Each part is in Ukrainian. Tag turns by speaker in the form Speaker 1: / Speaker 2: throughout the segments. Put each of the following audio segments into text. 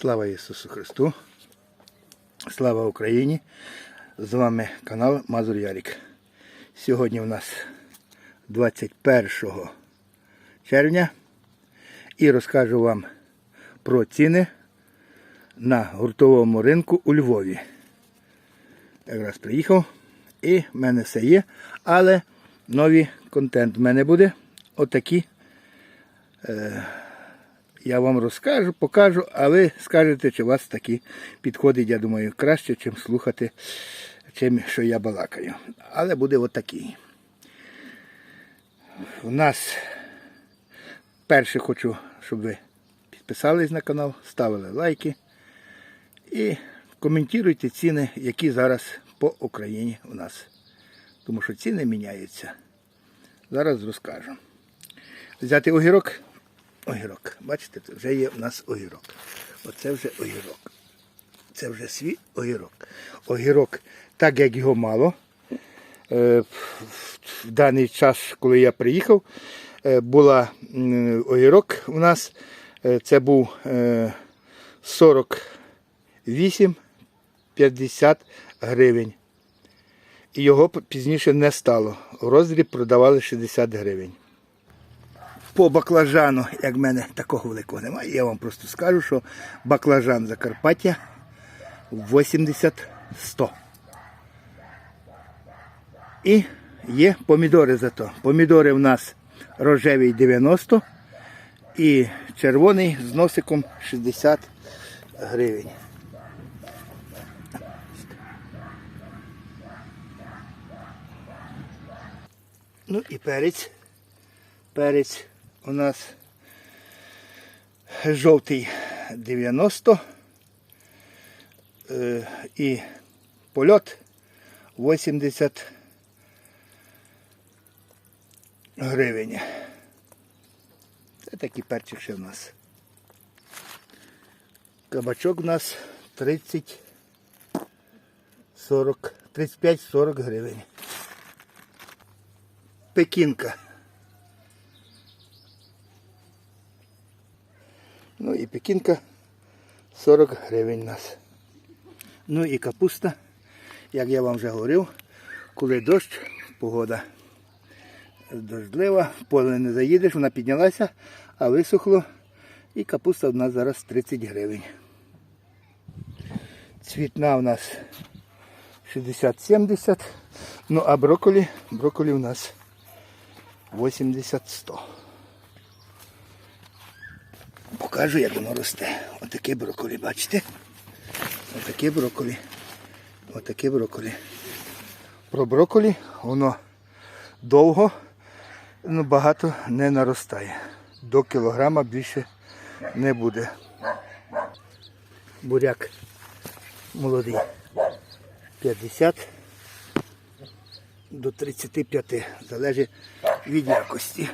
Speaker 1: Слава Ісусу Христу! Слава Україні! З вами канал Мазур Ярік. Сьогодні у нас 21 червня і розкажу вам про ціни на гуртовому ринку у Львові. Якраз приїхав і в мене все є, але новий контент в мене буде. Отакі я вам розкажу, покажу, а ви скажете, чи вас такі підходить, я думаю, краще, чим слухати, чим що я балакаю. Але буде отакий. У нас перше хочу, щоб ви підписались на канал, ставили лайки і коментуйте ціни, які зараз по Україні у нас. Тому що ціни міняються. Зараз розкажу. Взяти огірок. Огірок. Бачите, вже є у нас огірок. Оце вже огірок. Це вже свій огірок. Огірок, так як його мало. е, В даний час, коли я приїхав, е, була огірок у нас. е, Це був е, 48-50 гривень. І його пізніше не стало. В роздріб продавали 60 гривень по баклажану, як в мене такого великого немає, я вам просто скажу, що баклажан Закарпаття 80-100. І є помідори зато. Помідори в нас рожевий 90 і червоний з носиком 60 гривень. Ну і перець. Перець у нас жовтий 90 е, і польот 80 гривень. Це такий перчик ще в нас. Кабачок у нас 30 40 35-40 гривень. Пекінка. Ну і пекінка 40 гривень у нас. Ну і капуста, як я вам вже говорив, коли дощ, погода дождлива, в поле не заїдеш, вона піднялася, а висохло. І капуста у нас зараз 30 гривень. Цвітна у нас 60-70. Ну а брокколі, брокколі у нас 80-100. Покажу, як воно росте. Отаке брокколі, бачите? Отаке брокколі. Отаке брокколі. Про брокколі воно довго, ну, багато не наростає. До кілограма більше не буде. Буряк молодий. 50 до 35. Залежить від якості.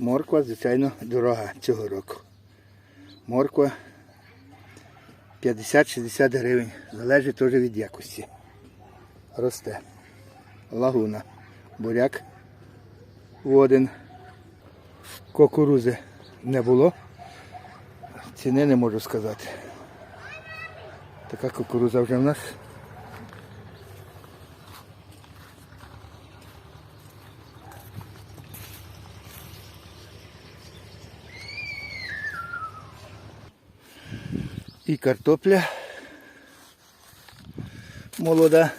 Speaker 1: Морква, звичайно, дорога цього року. Морква 50-60 гривень. Залежить теж від якості. Росте. Лагуна. Буряк. Воден. Кукурузи не було. Ціни не можу сказати. Така кукуруза вже в нас. І картопля. Молода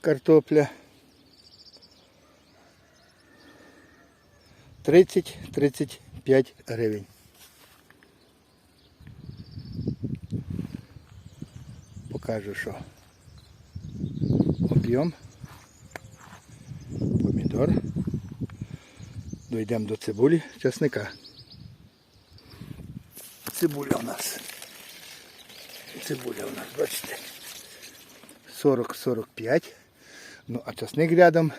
Speaker 1: картопля. 30-35 гривень. Покажу, що об'єм, помідор. Дойдемо до цибулі, часника. Цибуля у нас. Цибуля у нас, бачите. 40-45. Ну, а часник рядом.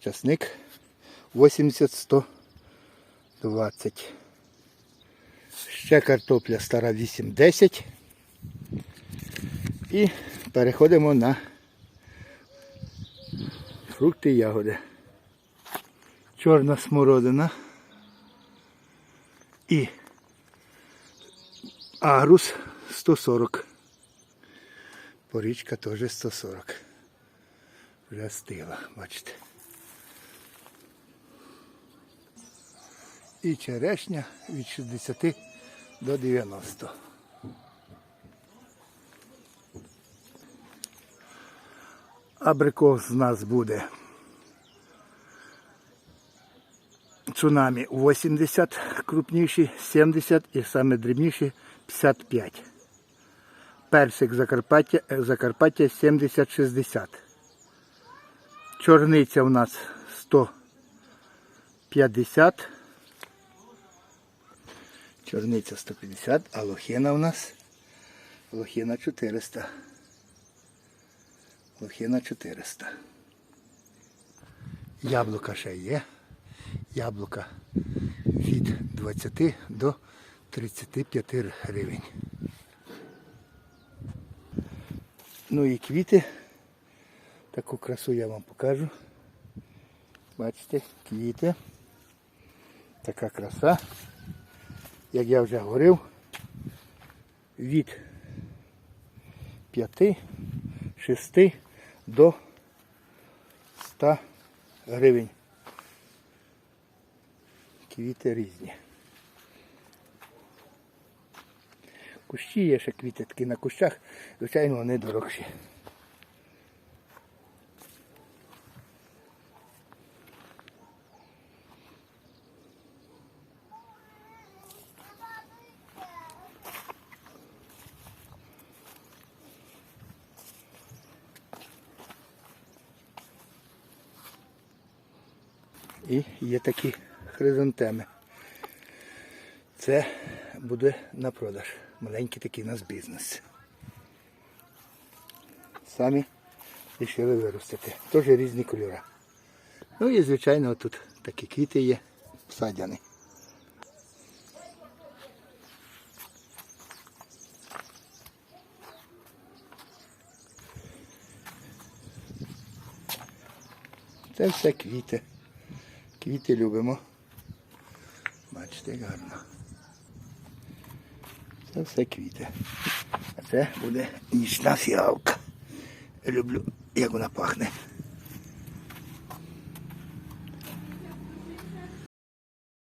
Speaker 1: Часник 80-120. Ще картопля стара 8-10. І переходимо на фрукти і ягоди. Чорна смородина і Агрус 140. Порічка теж 140. Вже стила, бачите. І черешня від 60 до 90. Абрикос з нас буде цунамі 80 крупніші, 70 і саме дрібніші 55. Персик Закарпаття, е, Закарпаття 70-60. Чорниця у нас 150. Чорниця 150, а лохина у нас лохина 400. Лохина 400. Яблука ще є. Яблука від 20 до 35 гривень. Ну і квіти. Таку красу я вам покажу. Бачите, квіти. Така краса. Як я вже говорив, від 5, 6 до 100 гривень. Квіти різні. Кущі є ще квіти на кущах, звичайно, вони дорогші. І є такі хризантеми. Це буде на продаж. Маленький такий у нас бізнес. Самі вирішили виростити. Теж різні кольори. Ну і звичайно тут такі квіти є всадяні. Це все квіти. Квіти любимо. Бачите, гарно. Це все квіти. А це буде нічна фіалка. Люблю, як вона пахне.